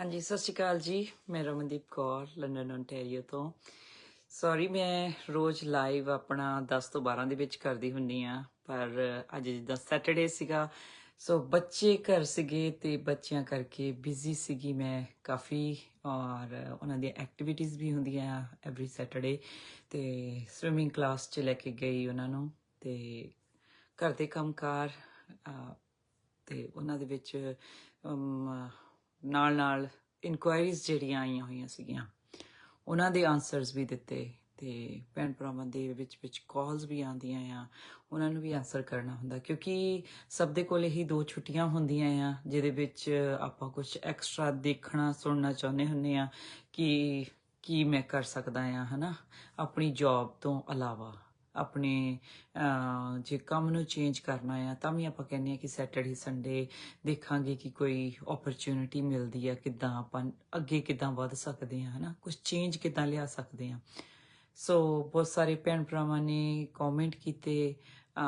ਹਾਂਜੀ ਸਤਿ ਸ਼੍ਰੀ ਅਕਾਲ ਜੀ। ਮੈਂ ਰਮਨਦੀਪ ਕੌਰ ਲੰਡਨ ontario ਤੋਂ। ਸੌਰੀ ਮੈਂ ਰੋਜ਼ ਲਾਈਵ ਆਪਣਾ 10 ਤੋਂ 12 ਦੇ ਵਿੱਚ ਕਰਦੀ ਹੁੰਨੀ ਆ ਪਰ ਅੱਜ ਜਿੱਦਾਂ ਸੈਟਰਡੇ ਸੀਗਾ ਸੋ ਬੱਚੇ ਘਰ ਸੀਗੇ ਤੇ ਬੱਚਿਆਂ ਕਰਕੇ ਬਿਜ਼ੀ ਸੀਗੀ ਮੈਂ ਕਾਫੀ ਔਰ ਉਹਨਾਂ ਦੀਆਂ ਐਕਟੀਵਿਟੀਜ਼ ਵੀ ਹੁੰਦੀਆਂ ਆ ਐਵਰੀ ਸੈਟਰਡੇ ਤੇ ਸਵਿਮਿੰਗ ਕਲਾਸ ਚ ਲੈ ਕੇ ਗਈ ਉਹਨਾਂ ਨੂੰ ਤੇ ਘਰ ਦੇ ਕੰਮਕਾਰ ਅਹ, ਤੇ ਉਹਨਾਂ ਦੇ ਵਿੱਚ ਨਾਲ ਨਾਲ ਇਨਕੁਆਇਰੀਜ਼ ਜਿਹੜੀਆਂ ਆਈਆਂ ਹੋਈਆਂ ਸੀਗੀਆਂ, ਉਹਨਾਂ ਦੇ ਆਨਸਰਸ ਵੀ ਦਿੱਤੇ ਤੇ ਭੈਣ ਭਰਾਵਾਂ ਦੇ ਵਿੱਚ ਵਿੱਚ ਕਾਲਸ ਵੀ ਆਉਂਦੀਆਂ ਆ, ਉਹਨਾਂ ਨੂੰ ਵੀ ਆਨਸਰ ਕਰਨਾ ਹੁੰਦਾ ਕਿਉਂਕਿ ਸਭ ਦੇ ਕੋਲ ਹੀ ਦੋ ਛੁੱਟੀਆਂ ਹੁੰਦੀਆਂ ਆ, ਜਿਹਦੇ ਵਿੱਚ ਆਪਾਂ ਕੁਝ ਐਕਸਟਰਾ ਦੇਖਣਾ, ਸੁਣਨਾ ਚਾਹੁੰਦੇ ਹੁੰਨੇ ਆ ਕਿ ਕੀ ਮੈਂ ਕਰ ਸਕਦਾ ਆ, ਹਨਾ? ਆਪਣੀ ਜੌਬ ਤੋਂ ਇਲਾਵਾ। ਆਪਣੇ ਜੇ ਕੰਮ ਨੂੰ ਚੇਂਜ ਕਰਨਾ ਆ, ਤਾਂ ਵੀ ਆਪਾਂ ਕਹਿੰਦੇ ਆ ਕਿ ਸੈਟਰਡੇ ਸੰਡੇ ਦੇਖਾਂਗੇ ਕਿ ਕੋਈ ਓਪਰਚੁਨਿਟੀ ਮਿਲਦੀ ਆ, ਕਿਦਾਂ ਆਪਾਂ ਅੱਗੇ ਕਿਦਾਂ ਵੱਧ ਸਕਦੇ ਆ ਹਨਾ? ਕੁਝ ਚੇਂਜ ਕਿਦਾਂ ਲਿਆ ਸਕਦੇ ਆ ਸੋ ਬਹੁਤ ਸਾਰੇ ਭੈਣ ਭਰਾਵਾਂ ਨੇ ਕਮੈਂਟ ਕੀਤੇ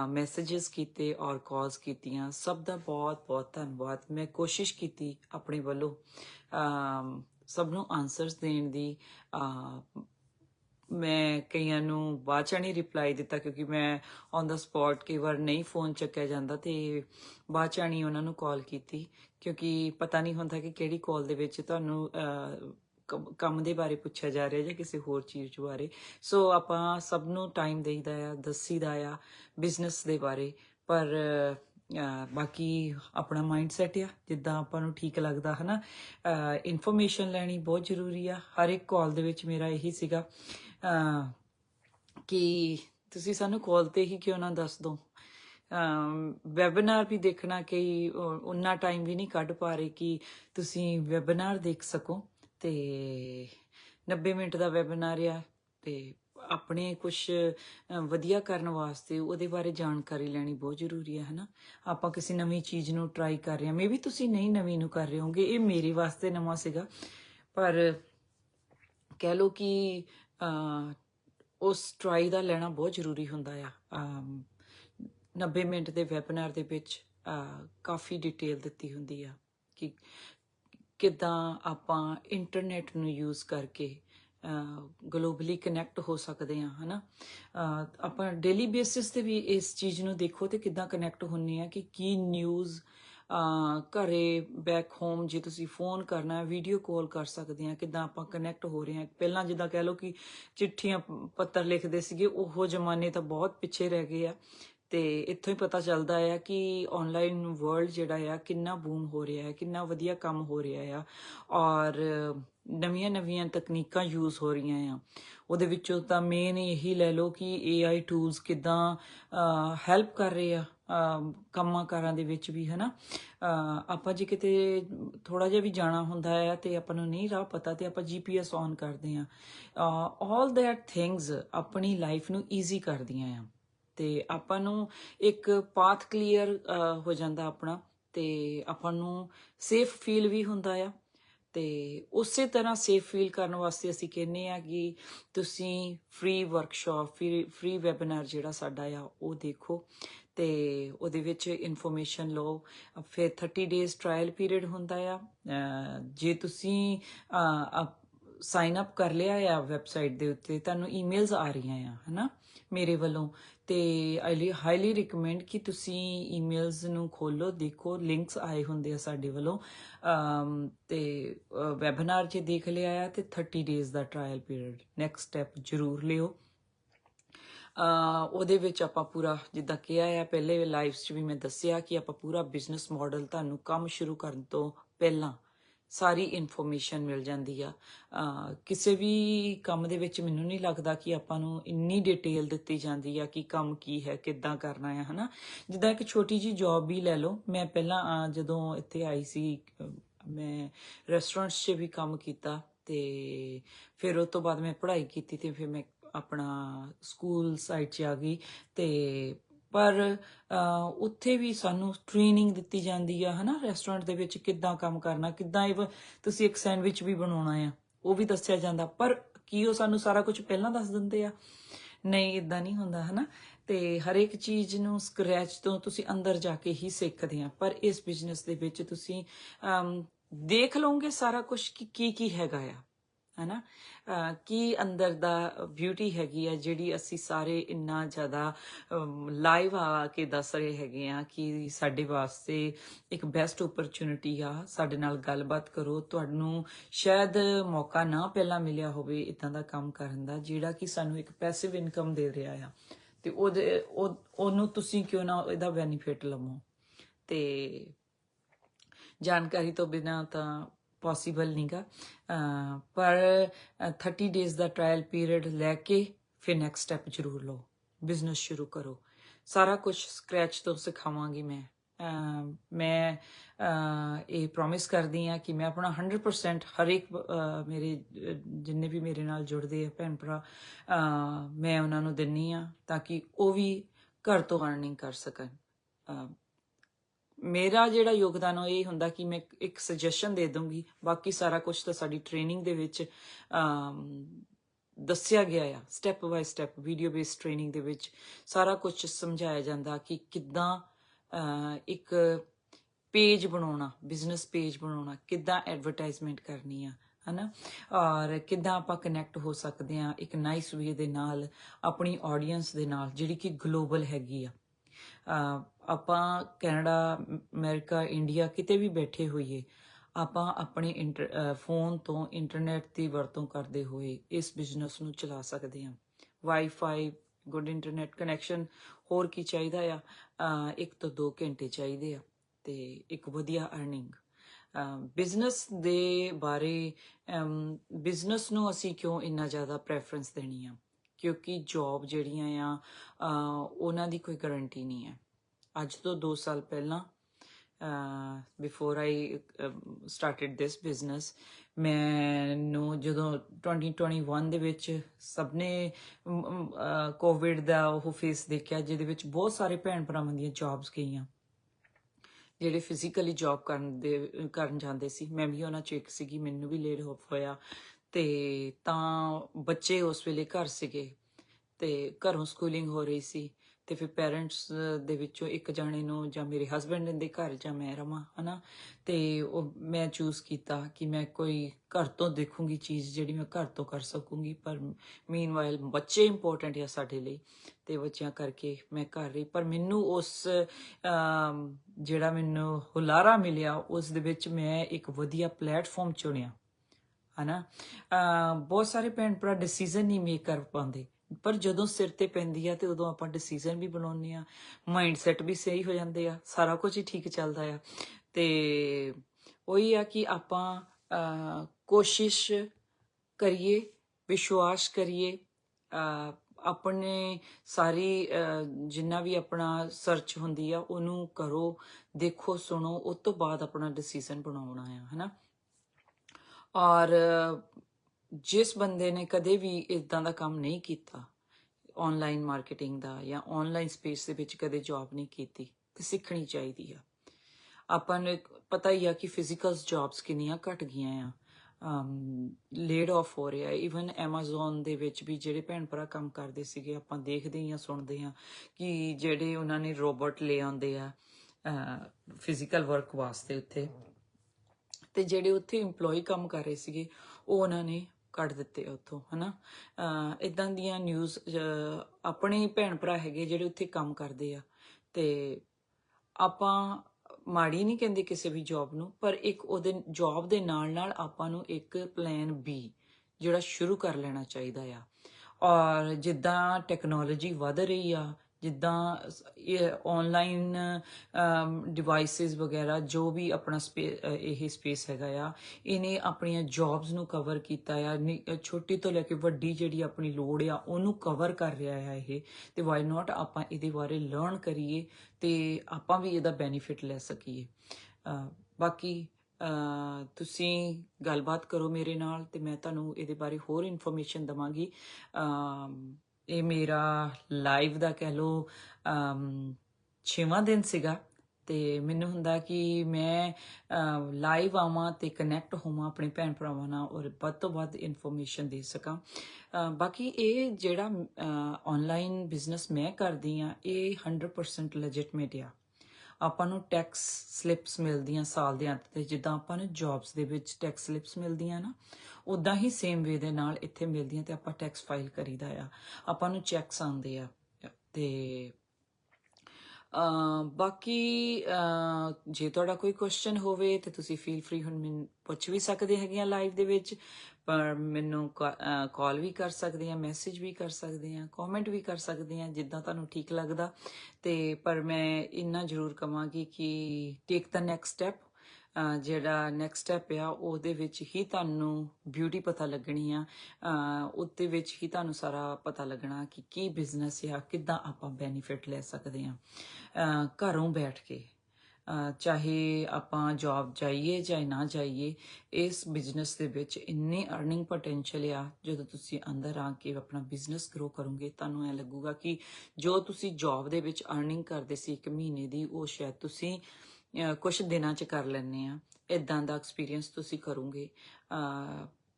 ਮੈਸੇजेस ਕੀਤੇ ਔਰ ਕਾਲਸ ਕੀਤੀਆਂ। ਸਭ ਦਾ ਬਹੁਤ ਬਹੁਤ ਧੰਨਵਾਦ। ਮੈਂ ਕੋਸ਼ਿਸ਼ ਕੀਤੀ ਆਪਣੇ ਵੱਲੋਂ ਸਭ ਨੂੰ ਆਨਸਰਸ ਦੇਣ ਦੀ ਮੈਂ ਕਈਆਂ ਨੂੰ ਬਾਅਦ ਚ ਨਹੀਂ ਰਿਪਲਾਈ ਦਿੱਤਾ ਕਿਉਂਕਿ ਮੈਂ ਔਨ ਦਾ ਸਪੌਟ ਕਈ ਵਾਰ ਨਹੀਂ ਫੋਨ ਚੱਕਿਆ ਜਾਂਦਾ ਤੇ ਬਾਅਦ ਚ ਨਹੀਂ ਉਹਨਾਂ ਨੂੰ ਕਾਲ ਕੀਤੀ। ਕਿਉਂਕਿ ਪਤਾ ਨਹੀਂ ਹੁੰਦਾ ਕਿ ਕਿਹੜੀ ਕਾਲ ਦੇ ਵਿੱਚ ਤੁਹਾਨੂੰ ਅਹ, ਕੰਮ- ਦੇ ਬਾਰੇ ਪੁੱਛਿਆ ਜਾ ਰਿਹਾ ਜਾਂ ਕਿਸੇ ਹੋਰ ਚੀਜ਼ ਬਾਰੇ। ਸੋ ਆਪਾਂ ਸਭ ਨੂੰ ਟਾਈਮ ਦੇਈਦਾ ਆ ਦੱਸੀਦਾ ਆ ਬਿਜ਼ਨਸ ਦੇ ਬਾਰੇ। ਪਰ ਬਾਕੀ ਆਪਣਾ ਮਾਈਂਡ ਸੈਟ ਆ ਜਿੱਦਾਂ ਆਪਾਂ ਨੂੰ ਠੀਕ ਲੱਗਦਾ ਹਨਾ? ਇਨਫੋਰਮੇਸ਼ਨ ਲੈਣੀ ਬਹੁਤ ਜ਼ਰੂਰੀ ਆ। ਹਰ ਇੱਕ ਕਾਲ ਦੇ ਵਿੱਚ ਮੇਰਾ ਇਹੀ ਸੀਗਾ। ਕਿ ਤੁਸੀਂ ਸਾਨੂੰ ਕਾਲ ਤੇ ਹੀ ਕਿਉਂ ਨਾ ਦੱਸ ਦੋ। ਵੈਬਿਨਾਰ ਵੀ ਦੇਖਣਾ ਕਿ ਉਨਾ ਟਾਈਮ ਵੀ ਨਹੀਂ ਕੱਢ ਪਾ ਰਹੇ ਕਿ ਤੁਸੀਂ ਵੈਬਿਨਾਰ ਦੇਖ ਸਕੋ ਤੇ 90 ਮਿੰਟ ਦਾ ਵੈਬਿਨਾਰ ਆ ਤੇ ਆਪਣੇ ਕੁਝ ਵਧੀਆ ਕਰਨ ਵਾਸਤੇ ਉਹਦੇ ਬਾਰੇ ਜਾਣਕਾਰੀ ਲੈਣੀ ਬਹੁਤ ਜ਼ਰੂਰੀ ਹੈ ਹਨਾ। ਆਪਾਂ ਕਿਸੇ ਨਵੀਂ ਚੀਜ਼ ਨੂੰ ਟਰਾਈ ਕਰ ਰਹੇ ਹਾਂ ਮੇਬੀ ਤੁਸੀਂ ਨਹੀਂ ਨਵੀਂ ਨੂੰ ਕਰ ਰਹੇ ਹੋਗੇ ਇਹ ਮੇਰੇ ਵਾਸਤੇ ਨਵਾਂ ਸੀਗਾ। ਪਰ ਕਹਿ ਲਓ ਕਿ ਉਸ ਟਰਾਈ ਦਾ ਲੈਣਾ ਬਹੁਤ ਜ਼ਰੂਰੀ ਹੁੰਦਾ ਆ। ਅਮ, 90 ਮਿੰਟ ਦੇ ਵੈਬਿਨਾਰ ਦੇ ਵਿੱਚ ਕਾਫੀ ਡਿਟੇਲ ਦਿੱਤੀ ਹੁੰਦੀ ਆ ਕਿ ਕਿਦਾਂ ਆਪਾਂ ਇੰਟਰਨੈਟ ਨੂੰ ਯੂਜ਼ ਕਰਕੇ ਗਲੋਬਲੀ ਕਨੈਕਟ ਹੋ ਸਕਦੇ ਆ ਹਨਾ? ਅਹ, ਆਪਾਂ ਡੇਲੀ ਬੇਸਿਸ ਤੇ ਵੀ ਇਸ ਚੀਜ਼ ਨੂੰ ਦੇਖੋ ਤੇ ਕਿਦਾਂ ਕਨੈਕਟ ਹੁੰਨੇ ਆ ਕਿ ਕੀ ਨਿਊਜ਼ ਘਰੇ ਬੈਕ ਹੋਮ ਜੇ ਤੁਸੀਂ ਫੋਨ ਕਰਨਾ ਹੈ ਵੀਡੀਓ ਕਾਲ ਕਰ ਸਕਦੇ ਆ ਕਿਦਾਂ ਆਪਾਂ ਕਨੈਕਟ ਹੋ ਰਹੇ ਆ ਪਹਿਲਾਂ ਜਿੱਦਾਂ ਕਹਿ ਲਓ ਕਿ ਚਿੱਠੀਆਂ ਪੱਤਰ ਲਿਖਦੇ ਸੀਗੇ, ਉਹ ਜ਼ਮਾਨੇ ਤਾਂ ਬਹੁਤ ਪਿੱਛੇ ਰਹਿ ਗਏ ਆ। ਤੇ ਇੱਥੋਂ ਹੀ ਪਤਾ ਚੱਲਦਾ ਆ ਕਿ ਆਨਲਾਈਨ ਵਰਲਡ ਜਿਹੜਾ ਆ, ਕਿੰਨਾ ਬੂਮ ਹੋ ਰਿਹਾ ਹੈ, ਕਿੰਨਾ ਵਧੀਆ ਕੰਮ ਹੋ ਰਿਹਾ ਆ। ਔਰ ਨਵੀਆਂ ਨਵੀਆਂ ਤਕਨੀਕਾਂ ਯੂਜ਼ ਹੋ ਰਹੀਆਂ ਆ। ਉਹਦੇ ਵਿੱਚੋਂ ਤਾਂ ਮੇਨ ਇਹੀ ਲੈ ਲਓ ਕਿ AI ਟੂਲਸ ਕਿਦਾਂ ਹੈਲਪ ਕਰ ਰਹੇ ਆ। ਕੰਮਾਂ ਕਾਰਾਂ ਦੇ ਵਿੱਚ ਵੀ ਹਨਾ? ਅਹ, ਆਪਾਂ ਜੇ ਕਿਤੇ ਥੋੜਾ ਜਿਹਾ ਵੀ ਜਾਣਾ ਹੁੰਦਾ ਹੈ ਤੇ ਆਪਾਂ ਨੂੰ ਨਹੀਂ ਰਾਹ ਪਤਾ ਤੇ ਆਪਾਂ GPS ਔਨ ਕਰਦੇ ਆ ਆਲ ਦੈਟ ਥਿੰਗਸ ਆਪਣੀ ਲਾਈਫ ਨੂੰ ਈਜ਼ੀ ਕਰਦੀਆਂ ਆ। ਤੇ ਆਪਾਂ ਨੂੰ ਇੱਕ ਪਾਥ ਕਲੀਅਰ ਹੋ ਜਾਂਦਾ ਆਪਣਾ ਤੇ ਆਪਾਂ ਨੂੰ ਸੇਫ ਫੀਲ ਵੀ ਹੁੰਦਾ ਆ। ਤੇ ਉਸੇ ਤਰ੍ਹਾਂ ਸੇਫ ਫੀਲ ਕਰਨ ਵਾਸਤੇ ਅਸੀਂ ਕਹਿੰਨੇ ਆ ਕਿ ਤੁਸੀਂ ਫ੍ਰੀ ਵਰਕਸ਼ਾਪ ਫ੍ਰੀ ਵੈਬਿਨਾਰ ਜਿਹੜਾ ਸਾਡਾ ਆ ਉਹ ਦੇਖੋ। ਤੇ ਉਹਦੇ ਵਿੱਚ ਇਨਫੋਰਮੇਸ਼ਨ ਲਓ। ਫਿਰ 30 ਡੇਜ਼ ਟ੍ਰਾਇਲ ਪੀਰੀਅਡ ਹੁੰਦਾ ਆ। ਜੇ ਤੁਸੀਂ ਸਾਈਨ ਅਪ ਕਰ ਲਿਆ ਆ ਵੈਬਸਾਈਟ ਦੇ ਉੱਤੇ ਤੁਹਾਨੂੰ ਈਮੇਲਸ ਆ ਰਹੀਆਂ ਆ ਹਨਾ ਮੇਰੇ ਵੱਲੋਂ। ਤੇ ਆਈ ਹਾਈਲੀ ਰეკਮੈਂਡ ਕਿ ਤੁਸੀਂ ਈਮੇਲਸ ਨੂੰ ਖੋਲੋ ਦੇਖੋ ਲਿੰਕਸ ਆਏ ਹੁੰਦੇ ਆ ਸਾਡੇ ਵੱਲੋਂ। ਅਮ, ਤੇ ਵੈਬਿਨਾਰ 'ਚ ਦੇਖ ਲਿਆ ਆ ਤੇ 30 ਡੇਜ਼ ਦਾ ਟ੍ਰਾਇਲ ਪੀਰੀਅਡ ਨੈਕਸਟ ਸਟੈਪ ਜ਼ਰੂਰ ਲਿਓ। ਉਹਦੇ ਵਿੱਚ ਆਪਾਂ ਪੂਰਾ, ਜਿੱਦਾਂ ਕਿਹਾ ਆ, ਪਹਿਲੇ ਲਾਈਵਸ 'ਚ ਵੀ ਮੈਂ ਦੱਸਿਆ ਕਿ ਆਪਾਂ ਪੂਰਾ ਬਿਜ਼ਨਸ ਮਾਡਲ ਤੁਹਾਨੂੰ ਕੰਮ ਸ਼ੁਰੂ ਕਰਨ ਤੋਂ ਪਹਿਲਾਂ ਸਾਰੀ ਇਨਫੋਰਮੇਸ਼ਨ ਮਿਲ ਜਾਂਦੀ ਆ। ਕਿਸੇ ਵੀ ਕੰਮ ਦੇ ਵਿੱਚ ਮੈਨੂੰ ਨਹੀਂ ਲੱਗਦਾ ਕਿ ਆਪਾਂ ਨੂੰ ਇੰਨੀ ਡਿਟੇਲ ਦਿੱਤੀ ਜਾਂਦੀ ਆ ਕਿ ਕੰਮ ਕੀ ਹੈ, ਕਿੱਦਾਂ ਕਰਨਾ ਹੈ ਹਨਾ? ਜਿੱਦਾਂ ਇੱਕ ਛੋਟੀ ਜੀ ਜੌਬ ਵੀ ਲੈ ਲਓ। ਮੈਂ ਪਹਿਲਾਂ ਜਦੋਂ ਇੱਥੇ ਆਈ ਸੀ ਮੈਂ ਰੈਸਟੋਰੈਂਟਸ 'ਚ ਵੀ ਕੰਮ ਕੀਤਾ ਤੇ ਫਿਰ ਉਸ ਤੋਂ ਬਾਅਦ ਮੈਂ ਪੜ੍ਹਾਈ ਕੀਤੀ ਤੇ ਫਿਰ ਮੈਂ ਆਪਣਾ ਸਕੂਲ ਸਾਈਡ 'ਚ ਆ ਗਈ ਤੇ ਪਰ ਉੱਥੇ ਵੀ ਸਾਨੂੰ ਟ੍ਰੇਨਿੰਗ ਦਿੱਤੀ ਜਾਂਦੀ ਆ, ਹਨਾ? ਰੈਸਟੋਰੈਂਟ ਦੇ ਵਿੱਚ ਕਿੱਦਾਂ ਕੰਮ ਕਰਨਾ, ਕਿੱਦਾਂ ਇਹ ਤੁਸੀਂ ਇੱਕ ਸੈਂਡਵਿਚ ਵੀ ਬਣਾਉਣਾ ਆ, ਉਹ ਵੀ ਦੱਸਿਆ ਜਾਂਦਾ। ਪਰ ਕੀ ਉਹ ਸਾਨੂੰ ਸਾਰਾ ਕੁਝ ਪਹਿਲਾਂ ਦੱਸ ਦਿੰਦੇ ਆ? ਨਹੀਂ ਇਦਾਂ ਨਹੀਂ ਹੁੰਦਾ, ਹਨਾ? ਤੇ ਹਰ ਇੱਕ ਚੀਜ਼ ਨੂੰ ਸਕ੍ਰੈਚ ਤੋਂ ਤੁਸੀਂ ਅੰਦਰ ਜਾ ਕੇ ਹੀ ਸਿੱਖਦੇ ਆ। ਪਰ ਇਸ ਬਿਜ਼ਨਸ ਦੇ ਵਿੱਚ ਤੁਸੀਂ ਦੇਖ ਲਓਗੇ ਸਾਰਾ ਕੁਝ ਕਿ ਕੀ ਕੀ ਹੈਗਾ ਆ। ਹੈਨਾ? ਕੀ ਅੰਦਰ ਦਾ ਬਿਊਟੀ ਹੈਗੀ ਆ ਜਿਹੜੀ ਅਸੀਂ ਸਾਰੇ ਇੰਨਾ ਜ਼ਿਆਦਾ ਲਾਈਵ ਆ ਕੇ ਦੱਸ ਰਹੇ ਹੈਗੇ ਆ ਕਿ ਸਾਡੇ ਵਾਸਤੇ ਇੱਕ ਬੈਸਟ ਓਪਰਚ्युनिटी ਆ, ਸਾਡੇ ਨਾਲ ਗੱਲਬਾਤ ਕਰੋ, ਤੁਹਾਨੂੰ ਸ਼ਾਇਦ ਮੌਕਾ ਨਾ ਪਹਿਲਾਂ ਮਿਲਿਆ ਹੋਵੇ ਇਦਾਂ ਦਾ ਕੰਮ ਕਰਨ ਦਾ, ਜਿਹੜਾ ਕਿ ਸਾਨੂੰ ਇੱਕ ਪੈਸਿਵ ਇਨਕਮ ਦੇ ਰਿਹਾ ਆ। ਤੇ ਉਹਦੇ ਉਹਨੂੰ ਤੁਸੀਂ ਕਿਉਂ ਨਾ ਇਹਦਾ ਬੈਨੀਫਿਟ ਲਵੋ? ਤੇ ਜਾਣਕਾਰੀ ਤੋਂ ਬਿਨਾ ਤਾਂ ਪੋਸੀਬਲ ਨਹੀਂਗਾ। ਅਹ ਪਰ, ਅਹ 30 ਡੇਜ਼ ਦਾ ਟ੍ਰਾਇਲ ਪੀਰੀਅਡ ਲੈ ਕੇ ਫਿਰ ਨੈਕਸਟ ਸਟੈਪ ਜ਼ਰੂਰ ਲਓ। ਬਿਜ਼ਨਸ ਸ਼ੁਰੂ ਕਰੋ। ਸਾਰਾ ਕੁਝ ਸਕ੍ਰੈਚ ਤੋਂ ਸਿਖਾਵਾਂਗੀ ਮੈਂ। ਮੈਂ ਇਹ ਪ੍ਰੋਮਿਸ ਕਰਦੀ ਆ ਕਿ ਮੈਂ ਆਪਣਾ 100% ਹਰ ਇੱਕ ਮੇਰੇ, ਜਿੰਨੇ ਵੀ ਮੇਰੇ ਨਾਲ ਜੁੜਦੇ ਆ ਭੈਣ ਭਰਾ ਮੈਂ ਉਹਨਾਂ ਨੂੰ ਦਿੰਨੀ ਆ ਤਾਂ ਕਿ ਉਹ ਵੀ ਘਰ ਤੋਂ ਅਰਨਿੰਗ ਕਰ ਸਕਣ। ਮੇਰਾ ਜਿਹੜਾ ਯੋਗਦਾਨ ਉਹ ਇਹ ਹੁੰਦਾ ਕਿ ਮੈਂ ਇੱਕ ਸੁਜੈਸ਼ਨ ਦੇ ਦੂੰਗੀ ਬਾਕੀ ਸਾਰਾ ਕੁਝ ਤਾਂ ਸਾਡੀ ਟ੍ਰੇਨਿੰਗ ਦੇ ਵਿੱਚ ਦੱਸਿਆ ਗਿਆ ਆ। Step by step video based training ਦੇ ਵਿੱਚ ਸਾਰਾ ਕੁਝ ਸਮਝਾਇਆ ਜਾਂਦਾ ਕਿ ਕਿੱਦਾਂ ਇੱਕ ਪੇਜ ਬਣਾਉਣਾ ਬਿਜ਼ਨਸ ਪੇਜ ਬਣਾਉਣਾ, ਕਿੱਦਾਂ ਐਡਵਰਟਾਈਜ਼ਮੈਂਟ ਕਰਨੀ ਆ, ਹਨਾ? ਔਰ ਕਿੱਦਾਂ ਆਪਾਂ ਕਨੈਕਟ ਹੋ ਸਕਦੇ ਆ ਇੱਕ ਨਾਈਸ ਵੇ ਦੇ ਨਾਲ, ਆਪਣੀ ਆਡੀਅנס ਦੇ ਨਾਲ, ਜਿਹੜੀ ਕਿ ਗਲੋਬਲ ਹੈਗੀ ਆ। ਆਪਾਂ ਕੈਨੇਡਾ ਅਮ- ਅਮਰੀਕਾ, ਇੰਡੀਆ ਕਿਤੇ ਵੀ ਬੈਠੇ ਹੋਈਏ, ਆਪਾਂ ਆਪਣੇ ਇੰਟਰ- ਫੋਨ ਤੋਂ ਇੰਟਰਨੈਟ ਦੀ ਵਰਤੋਂ ਕਰਦੇ ਹੋਏ ਇਸ ਬਿਜ਼ਨਸ ਨੂੰ ਚਲਾ ਸਕਦੇ ਹਾਂ। ਵਾਈਫਾਈ ਗੁੱਡ ਇੰਟਰਨੈਟ ਕਨੈਕਸ਼ਨ ਹੋਰ ਕੀ ਚਾਹੀਦਾ ਆ? ਇੱਕ ਤੋਂ 2 ਘੰਟੇ ਚਾਹੀਦੇ ਆ ਤੇ ਇੱਕ ਵਧੀਆ ਅਰਨਿੰਗ ਬਿਜ਼ਨਸ ਦੇ ਬਾਰੇ ਬਿਜ਼ਨਸ ਨੂੰ ਅਸੀਂ ਕਿਉਂ ਇੰਨਾ ਜ਼ਿਆਦਾ ਪ੍ਰੈਫਰੈਂਸ ਦੇਣੀ ਆ? ਕਿਉਂਕਿ ਜੌਬ ਜਿਹੜੀਆਂ ਆ ਉਹਨਾਂ ਦੀ ਕੋਈ ਗਾਰੰਟੀ ਨਹੀਂ ਹੈ। ਅੱਜ ਤੋਂ 2 ਸਾਲ ਪਹਿਲਾਂ before I started this business ਮੈਨੂੰ ਜਦੋਂ 2021 ਦੇ ਵਿੱਚ ਸਭ ਨੇ ਕੋਵਿਡ ਦਾ ਉਹ ਫੇਸ ਦੇਖਿਆ, ਜਿਹਦੇ ਵਿੱਚ ਬਹੁਤ ਸਾਰੇ ਭੈਣ ਭਰਾਵਾਂ ਦੀਆਂ ਜੌਬਸ ਗਈਆਂ, ਜਿਹੜੇ ਫਿਜ਼ੀਕਲੀ ਜੌਬ ਕਰਨ ਦੇ, ਕਰਨ ਜਾਂਦੇ ਸੀ। ਮੈਂ ਵੀ ਉਹਨਾਂ 'ਚ ਇੱਕ ਸੀਗੀ, ਮੈਨੂੰ ਵੀ ਲੇਟ ਆਫ ਹੋਇਆ। ਤੇ ਤਾਂ ਬੱਚੇ ਉਸ ਵੇਲੇ ਘਰ ਸੀਗੇ ਤੇ ਘਰੋਂ ਸਕੂਲਿੰਗ ਹੋ ਰਹੀ ਸੀ ਤੇ ਫਿਰ ਪੇਰੈਂਟਸ ਦੇ ਵਿੱਚੋਂ ਇੱਕ ਜਾਣੇ ਨੂੰ ਜਾਂ ਮੇਰੇ ਹਸਬੰਡ ਦੇ ਘਰ ਜਾਂ ਮੈਂ ਰਵਾਂ, ਹਨਾ? ਤੇ ਉਹ ਮੈਂ ਚੂਜ਼ ਕੀਤਾ ਕਿ ਮੈਂ ਕੋਈ ਘਰ ਤੋਂ ਦੇਖੂੰਗੀ ਚੀਜ਼ ਜਿਹੜੀ ਮੈਂ ਘਰ ਤੋਂ ਕਰ ਸਕੂੰਗੀ, ਪਰ ਮੀਨਵਾਈਲ ਬੱਚੇ ਇੰਪੋਰਟੈਂਟ ਆ ਸਾਡੇ ਲਈ ਤੇ ਬੱਚਿਆਂ ਕਰਕੇ ਮੈਂ ਕਰ ਰਹੀ। ਪਰ ਮੈਨੂੰ ਉਸ ਜਿਹੜਾ ਮੈਨੂੰ ਹੁਲਾਰਾ ਮਿਲਿਆ, ਉਸ ਦੇ ਵਿੱਚ ਮੈਂ ਇੱਕ ਵਧੀਆ ਪਲੇਟਫਾਰਮ ਚੁਣਿਆ। ਹਨਾ? ਬਹੁਤ ਸਾਰੇ ਭੈਣ ਭਰਾ ਡਿਸੀਜਨ ਨਹੀਂ ਮੇਕ ਕਰ ਪਾਉਂਦੇ। ਪਰ ਜਦੋਂ ਸਿਰ ਤੇ ਪੈਂਦੀ ਆ ਤੇ ਉਦੋਂ ਆਪਾਂ ਡਿਸੀਜਨ ਵੀ ਬਣਾਉਂਦੇ ਆ ਮਾਈਂਡ ਸੈਟ ਵੀ ਸਹੀ ਹੋ ਜਾਂਦੇ ਆ, ਸਾਰਾ ਕੁਝ ਹੀ ਠੀਕ ਚੱਲਦਾ ਆ। ਤੇ ਉਹੀ ਆ ਕਿ ਆਪਾਂ ਕੋਸ਼ਿਸ਼ ਕਰੀਏ, ਵਿਸ਼ਵਾਸ ਕਰੀਏ ਆਪਣੇ ਸਾਰੀ ਜਿੰਨਾ ਵੀ ਆਪਣਾ ਸਰਚ ਹੁੰਦੀ ਆ, ਉਹਨੂੰ ਕਰੋ, ਦੇਖੋ, ਸੁਣੋ ਉਸ ਤੋਂ ਬਾਅਦ ਆਪਣਾ ਡਿਸੀਜਨ ਬਣਾਉਣਾ ਆ, ਹਨਾ? ਔਰ ਜਿਸ ਬੰਦੇ ਨੇ ਕਦੇ ਵੀ ਇਦਾਂ ਦਾ ਕੰਮ ਨਹੀਂ ਕੀਤਾ ਆਨਲਾਈਨ ਮਾਰਕੀਟਿੰਗ ਦਾ ਜਾਂ ਆਨਲਾਈਨ ਸਪੇਸ ਦੇ ਵਿੱਚ ਕਦੇ ਜੌਬ ਨਹੀਂ ਕੀਤੀ, ਤੇ ਸਿੱਖਣੀ ਚਾਹੀਦੀ ਆ। ਆਪਾਂ ਨੂੰ ਪਤਾ ਹੀ ਆ ਕਿ ਫਿਜ਼ੀਕਲ ਜੌਬਸ ਕਿੰਨੀਆਂ ਘਟ ਗਈਆਂ ਆ। ਲੇਡ ਆਫ ਹੋ ਰਿਹਾ ਇਵਨ Amazon ਦੇ ਵਿੱਚ ਵੀ ਜਿਹੜੇ ਭੈਣ ਭਰਾ ਕੰਮ ਕਰਦੇ ਸੀਗੇ, ਆਪਾਂ ਦੇਖਦੇ ਹਾਂ ਸੁਣਦੇ ਹਾਂ ਕਿ ਜਿਹੜੇ ਉਹਨਾਂ ਨੇ ਰੋਬੋਟ ਲੈ ਆਉਂਦੇ ਆ ਫਿਜ਼ੀਕਲ ਵਰਕ ਵਾਸਤੇ ਉੱਥੇ। ਤੇ ਜਿਹੜੇ ਉੱਥੇ EMPLOYE ਕੰਮ ਕਰ ਰਹੇ ਸੀਗੇ, ਉਹ ਉਹਨਾਂ ਨੇ ਕੱਢ ਦਿੱਤੇ ਉੱਥੋਂ, ਹਨਾ? ਇਦਾਂ ਦੀਆਂ ਨਿਊਜ਼ ਆਪਣੇ ਭੈਣ ਭਰਾ ਹੈਗੇ ਜਿਹੜੇ ਉੱਥੇ ਕੰਮ ਕਰਦੇ ਆ, ਤੇ ਆਪਾਂ ਮਾੜੀ ਨਹੀਂ ਕਹਿੰਦੇ ਕਿਸੇ ਵੀ ਜੌਬ ਨੂੰ, ਪਰ ਇੱਕ ਉਹਦੇ ਜੌਬ ਦੇ ਨਾਲ ਨਾਲ ਆਪਾਂ ਨੂੰ ਇੱਕ ਪਲਾਨ ਬੀ ਜਿਹੜਾ ਸ਼ੁਰੂ ਕਰ ਲੈਣਾ ਚਾਹੀਦਾ ਆ। ਔਰ ਜਿੱਦਾਂ ਟੈਕਨੋਲੋਜੀ ਵਧ ਰਹੀ ਆ ਜਿੱਦਾਂ ਆਨਲਾਈਨ ਡਿਵਾਈਸਸ ਵਗੈਰਾ ਜੋ ਵੀ ਆਪਣਾ ਸਪੇ- ਇਹ ਸਪੇਸ ਹੈਗਾ ਆ, ਇਹਨੇ ਆਪਣੀਆਂ ਜੌਬਸ ਨੂੰ ਕਵਰ ਕੀਤਾ ਆ ਛੋਟੀ ਤੋਂ ਲੈ ਕੇ ਵੱਡੀ ਜਿਹੜੀ ਆਪਣੀ ਲੋੜ ਆ, ਉਹਨੂੰ ਕਵਰ ਕਰ ਰਿਹਾ ਆ ਇਹ, ਤੇ ਵਾਈ ਨਾਟ ਆਪਾਂ ਇਹਦੇ ਬਾਰੇ ਲਰਨ ਕਰੀਏ ਤੇ ਆਪਾਂ ਵੀ ਇਹਦਾ ਬੈਨੀਫਿਟ ਲੈ ਸਕੀਏ। ਬਾਕੀ ਤੁਸੀਂ ਗੱਲਬਾਤ ਕਰੋ ਮੇਰੇ ਨਾਲ ਤੇ ਮੈਂ ਤੁਹਾਨੂੰ ਇਹਦੇ ਬਾਰੇ ਹੋਰ ਇਨਫੋਰਮੇਸ਼ਨ ਦਵਾਂਗੀ। ਇਹ ਮੇਰਾ ਲਾਈਵ ਦਾ ਕਹਿ ਲੋ ਛੇਵਾਂ ਦਿਨ ਸੀਗਾ ਤੇ ਮੈਨੂੰ ਹੁੰਦਾ ਕਿ ਮੈਂ ਲਾਈਵ ਆਵਾਂ ਤੇ ਕਨੈਕਟ ਹੋਵਾਂ ਆਪਣੇ ਭੈਣ ਭਰਾਵਾਂ ਨਾਲ ਔਰ ਵੱਧ ਤੋਂ ਵੱਧ ਇਨਫੋਰਮੇਸ਼ਨ ਦੇ ਸਕਾਂ। ਬਾਕੀ ਇਹ ਜਿਹੜਾ ਆਨਲਾਈਨ ਬਿਜ਼ਨਸ ਮੈਂ ਕਰਦੀ ਆ ਇਹ 100% ਲੈਜਿਟਮੇਟ ਆ। ਆਪਾਂ ਨੂੰ ਟੈਕਸ ਸਲਿੱਪਸ ਮਿਲਦੀਆਂ ਸਾਲ ਦੇ ਅੰਤ ਤੇ, ਜਿੱਦਾਂ ਆਪਾਂ ਨੂੰ ਜੌਬਸ ਦੇ ਵਿੱਚ ਟੈਕਸ ਸਲਿੱਪਸ ਮਿਲਦੀਆਂ ਨਾ ਉਦਾਂ ਹੀ ਸੇਮ ਵੇ ਦੇ ਨਾਲ ਇੱਥੇ ਮਿਲਦੀਆਂ ਤੇ ਆਪਾਂ ਟੈਕਸ ਫਾਈਲ ਕਰੀਦਾ ਆ। ਆਪਾਂ ਨੂੰ ਚੈਕਸ ਆਉਂਦੇ ਆ, ਤੇ ਬਾਕੀ ਜੇ ਤੁਹਾਡਾ ਕੋਈ ਕੁਐਸਚਨ ਹੋਵੇ ਤੇ ਤੁਸੀਂ ਫੀਲ ਫ੍ਰੀ ਹੁਣ ਮੈਨੂੰ ਪੁੱਛ ਵੀ ਸਕਦੇ ਹੈਗੇ ਆ ਲਾਈਵ ਦੇ ਵਿੱਚ। ਪਰ ਮੈਨੂੰ ਕਾਲ ਵੀ ਕਰ ਸਕਦੇ ਆ ਮੈਸੇਜ ਵੀ ਕਰ ਸਕਦੇ ਆ ਕਮੈਂਟ ਵੀ ਕਰ ਸਕਦੇ ਆ ਜਿੱਦਾਂ ਤੁਹਾਨੂੰ ਠੀਕ ਲੱਗਦਾ। ਤੇ ਪਰ ਮੈਂ ਇੰਨਾ ਜ਼ਰੂਰ ਕਹਾਂਗੀ ਕਿ ਟੇਕ ਦਾ ਨੈਕਸਟ ਸਟੈਪ ਜਿਹੜਾ ਨੈਕਸਟ ਸਟੈਪ ਆ, ਉਹਦੇ ਵਿੱਚ ਹੀ ਤੁਹਾਨੂੰ ਬਿਊਟੀ ਪਤਾ ਲੱਗਣੀ ਆ। ਅਹ, ਉਹਦੇ ਵਿੱਚ ਹੀ ਤੁਹਾਨੂੰ ਸਾਰਾ ਪਤਾ ਲੱਗਣਾ ਕਿ ਕੀ ਬਿਜ਼ਨਸ ਆ, ਕਿੱਦਾਂ ਆਪਾਂ ਬੈਨੀਫਿਟ ਲੈ ਸਕਦੇ ਆ ਘਰੋਂ ਬੈਠ ਕੇ ਚਾਹੇ ਆਪਾਂ ਜੌਬ ਜਾਈਏ ਚਾਹੇ ਨਾ ਜਾਈਏ, ਇਸ ਬਿਜ਼ਨਸ ਦੇ ਵਿੱਚ ਇੰਨੀ ਅਰਨਿੰਗ ਪੋਟੈਂਸ਼ੀਅਲ ਆ, ਜਦੋਂ ਤੁਸੀਂ ਅੰਦਰ ਆ ਕੇ ਆਪਣਾ ਬਿਜ਼ਨਸ ਗਰੋ ਕਰੋਗੇ, ਤੁਹਾਨੂੰ ਐ ਲੱਗੂਗਾ ਕਿ ਜੋ ਤੁਸੀਂ ਜੌਬ ਦੇ ਵਿੱਚ ਅਰਨਿੰਗ ਕਰਦੇ ਸੀ ਇੱਕ ਮਹੀਨੇ ਦੀ, ਉਹ ਸ਼ਾਇਦ ਤੁਸੀਂ ਕੁਝ ਦਿਨਾਂ ਚ ਕਰ ਲੈਣੇ ਆ। ਇਦਾਂ ਦਾ ਐਕਸਪੀਰੀਅੰਸ ਤੁਸੀਂ ਕਰੋਗੇ।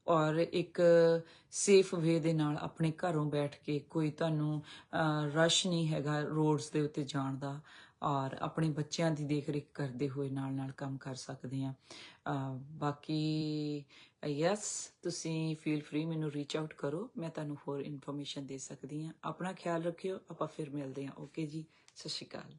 ਔਰ ਇੱਕ ਸੇਫ ਵੇ ਦੇ ਨਾਲ ਆਪਣੇ ਘਰੋਂ ਬੈਠ ਕੇ ਕੋਈ ਤੁਹਾਨੂੰ ਰਸ਼ ਨਹੀਂ ਹੈਗਾ ਰੋਡਸ ਦੇ ਉੱਤੇ ਜਾਣ ਦਾ। ਔਰ ਆਪਣੇ ਬੱਚਿਆਂ ਦੀ ਦੇਖ ਰੇਖ ਕਰਦੇ ਹੋਏ ਨਾਲ ਨਾਲ ਕੰਮ ਕਰ ਸਕਦੇ ਆ ਬਾਕੀ ਯੈਸ ਤੁਸੀਂ ਫੀਲ ਫ੍ਰੀ ਮੈਨੂੰ ਰੀਚ ਆਊਟ ਕਰੋ, ਮੈਂ ਤੁਹਾਨੂੰ ਹੋਰ ਇਨਫੋਰਮੇਸ਼ਨ ਦੇ ਸਕਦੀ ਆ ਆਪਣਾ ਖਿਆਲ ਰੱਖਿਓ, ਆਪਾਂ ਫਿਰ ਮਿਲਦੇ ਆ ਓਕੇ ਜੀ, ਸਤਿ ਸ਼੍ਰੀ ਅਕਾਲ।